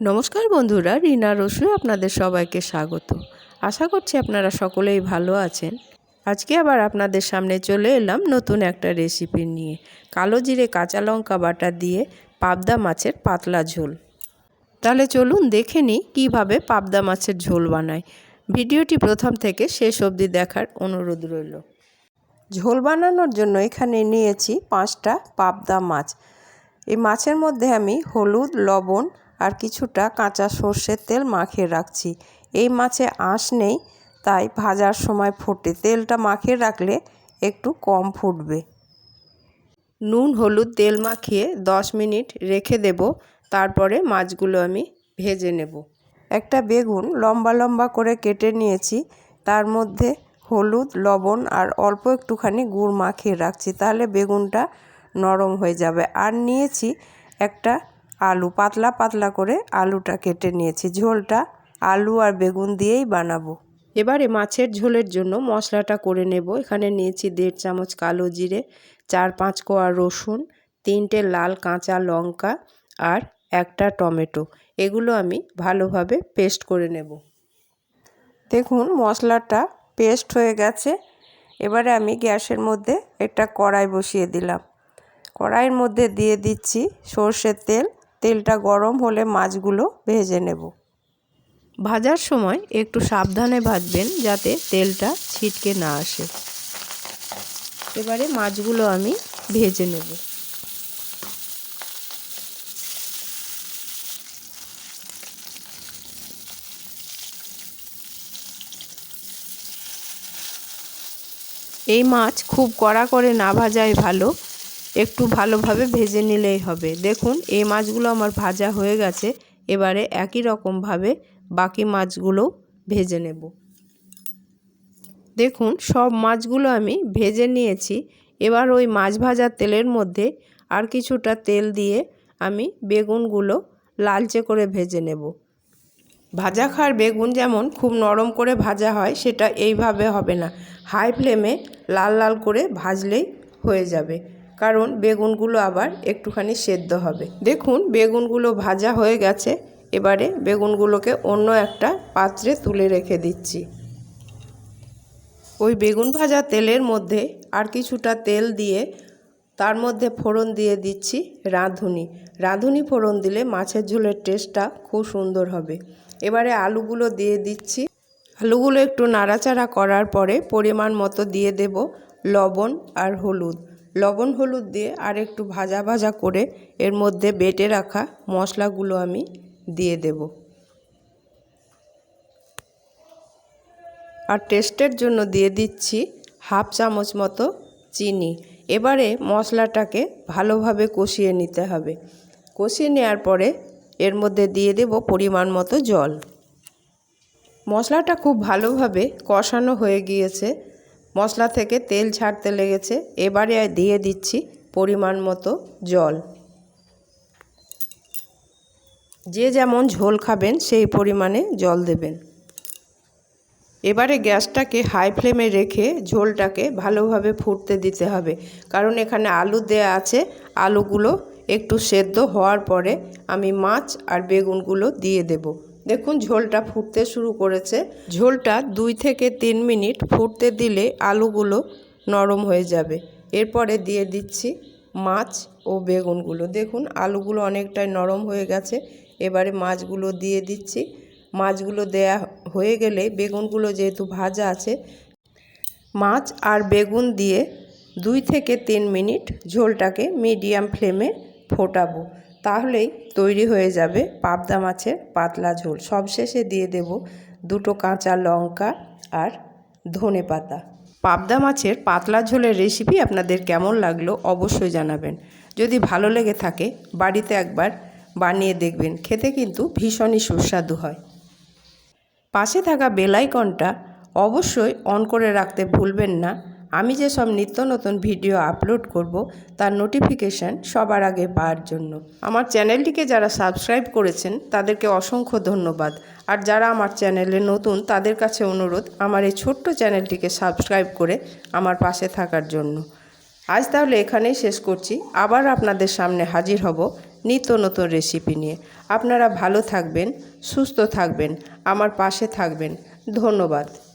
নমস্কার বন্ধুরা, রিনা রসু আপনাদের সবাইকে স্বাগত। আশা করছি আপনারা সকলেই ভালো আছেন। আজকে আবার আপনাদের সামনে চলে এলাম নতুন একটা রেসিপি নিয়ে। কালো জিরে কাঁচা লঙ্কা বাটা দিয়ে পাবদা মাছের পাতলা ঝোল। তাহলে চলুন দেখে নিই কীভাবে পাবদা মাছের ঝোল বানায়। ভিডিওটি প্রথম থেকে শেষ অবধি দেখার অনুরোধ রইল। ঝোল বানানোর জন্য এখানে নিয়েছি পাঁচটা পাবদা মাছ। এই মাছের মধ্যে আমি হলুদ, লবণ আর কিছুটা কাঁচা সর্ষের তেল মাখিয়ে রাখছি। এই মাছে আঁশ নেই, তাই ভাজার সময় ফোটে তেলটা মাখিয়ে রাখলে একটু কম ফুটবে। নুন, হলুদ, তেল মাখিয়ে দশ মিনিট রেখে দেব, তারপরে মাছগুলো আমি ভেজে নেব। একটা বেগুন লম্বা লম্বা করে কেটে নিয়েছি, তার মধ্যে হলুদ, লবণ আর অল্প একটুখানি গুড় মাখিয়ে রাখছি, তাহলে বেগুনটা নরম হয়ে যাবে। আর নিয়েছি একটা আলু পাতলা পাতলা করে আলুটা কেটে নিয়েছি। ঝোলটা আলু আর বেগুন দিয়েই বানাবো। এবারে মাছের ঝোলের জন্য মশলাটা করে নেব। এখানে নিয়েছি দেড় চামচ কালো জিরে, চার পাঁচ কোয়া রসুন, তিনটে লাল কাঁচা লঙ্কা আর একটা টমেটো। এগুলো আমি ভালোভাবে পেস্ট করে নেব। দেখুন, মশলাটা পেস্ট হয়ে গেছে। এবারে আমি গ্যাসের মধ্যে একটা কড়াই বসিয়ে দিলাম। কড়াইয়ের মধ্যে দিয়ে দিচ্ছি সর্ষের তেল তেলটা গরম হলে মাছগুলো ভেজে নেব। ভাজার সময় একটু সাবধানে ভাজবেন যাতে তেলটা ছিটকে না আসে। এবারে মাছগুলো আমি ভেজে নেব। এই মাছ খুব কড়া করে না ভাজাই ভালো। একটু ভালোভাবে ভেজে নিলেই হবে। দেখুন, এই মাছগুলো আমার ভাজা হয়ে গেছে। এবারে একই রকমভাবে বাকি মাছগুলো ভেজে নেব। দেখুন, সব মাছগুলো আমি ভেজে নিয়েছি। এবার ওই মাছ ভাজার তেলের মধ্যে আর কিছুটা তেল দিয়ে আমি বেগুনগুলো লালচে করে ভেজে নেব। ভাজা খার বেগুন যেমন খুব নরম করে ভাজা হয়, সেটা এইভাবে হবে না। হাই ফ্লেমে লাল লাল করে ভাজলেই হয়ে যাবে। কারণ বেগুনগুলো আবার একটুখানি সেদ্ধ হবে। দেখুন, বেগুনগুলো ভাজা হয়ে গেছে। এবারে বেগুনগুলোকে অন্য একটা পাত্রে তুলে রেখে দিচ্ছি। ওই বেগুন ভাজা তেলের মধ্যে আর কিছুটা তেল দিয়ে তার মধ্যে ফোড়ন দিয়ে দিচ্ছি রাঁধুনি। রাঁধুনি ফোড়ন দিলে মাছের ঝোলের টেস্টটা খুব সুন্দর হবে। এবারে আলুগুলো দিয়ে দিচ্ছি। আলুগুলো একটু নাড়াচাড়া করার পরে পরিমাণ মতো দিয়ে দেব লবণ আর হলুদ। লবণ, হলুদ দিয়ে আর একটু ভাজা ভাজা করে এর মধ্যে বেটে রাখা মশলাগুলো আমি দিয়ে দেব। আর টেস্টের জন্য দিয়ে দিচ্ছি হাফ চামচ মতো চিনি। এবারে মশলাটাকে ভালোভাবে কষিয়ে নিতে হবে। কষিয়ে নেওয়ার পরে এর মধ্যে দিয়ে দেব পরিমাণ মতো জল। মশলাটা খুব ভালোভাবে কষানো হয়ে গিয়েছে। মশলা থেকে তেল ছাড়তে লেগেছে। এবারে দিয়ে দিচ্ছি পরিমাণ মতো জল। যে যেমন ঝোল খাবেন, সেই পরিমাণে জল দেবেন। এবারে গ্যাসটাকে হাই ফ্লেমে রেখে ঝোলটাকে ভালোভাবে ফুটতে দিতে হবে। কারণ এখানে আলু দেয়া আছে। আলুগুলো একটু সেদ্ধ হওয়ার পরে আমি মাছ আর বেগুনগুলো দিয়ে দেবো। দেখুন, ঝোলটা ফুটতে শুরু করেছে। ঝোলটা দুই থেকে তিন মিনিট ফুটতে দিলে আলুগুলো নরম হয়ে যাবে। এরপরে দিয়ে দিচ্ছি মাছ ও বেগুনগুলো। দেখুন, আলুগুলো অনেকটাই নরম হয়ে গেছে। এবারে মাছগুলো দিয়ে দিচ্ছি। মাছগুলো দেয়া হয়ে গেলে বেগুনগুলো যেহেতু ভাজা আছে, মাছ আর বেগুন দিয়ে দুই থেকে তিন মিনিট ঝোলটাকে মিডিয়াম ফ্লেমে ফোটাবো। তাহলেই তৈরি হয়ে যাবে পাবদা মাছের পাতলা ঝোল। সবশেষে দিয়ে দেব দুটো কাঁচা লঙ্কা আর ধনে পাতা। পাবদা মাছের পাতলা ঝোলের রেসিপি আপনাদের কেমন লাগল অবশ্যই জানাবেন। যদি ভালো লেগে থাকে, বাড়িতে একবার বানিয়ে দেখবেন। খেতে কিন্তু ভীষণই সুস্বাদু হয়। পাশে থাকা বেলাইকনটা অবশ্যই অন করে রাখতে ভুলবেন না। আমি যে সব নিত্য নতুন ভিডিও আপলোড করব, তার নোটিফিকেশান সবার আগে পাওয়ার জন্য। আমার চ্যানেলটিকে যারা সাবস্ক্রাইব করেছেন, তাদেরকে অসংখ্য ধন্যবাদ। আর যারা আমার চ্যানেলে নতুন, তাদের কাছে অনুরোধ, আমার এই ছোট্ট চ্যানেলটিকে সাবস্ক্রাইব করে আমার পাশে থাকার জন্য। আজ তাহলে এখানেই শেষ করছি। আবার আপনাদের সামনে হাজির হব নিত্য নতুন রেসিপি নিয়ে। আপনারা ভালো থাকবেন, সুস্থ থাকবেন, আমার পাশে থাকবেন। ধন্যবাদ।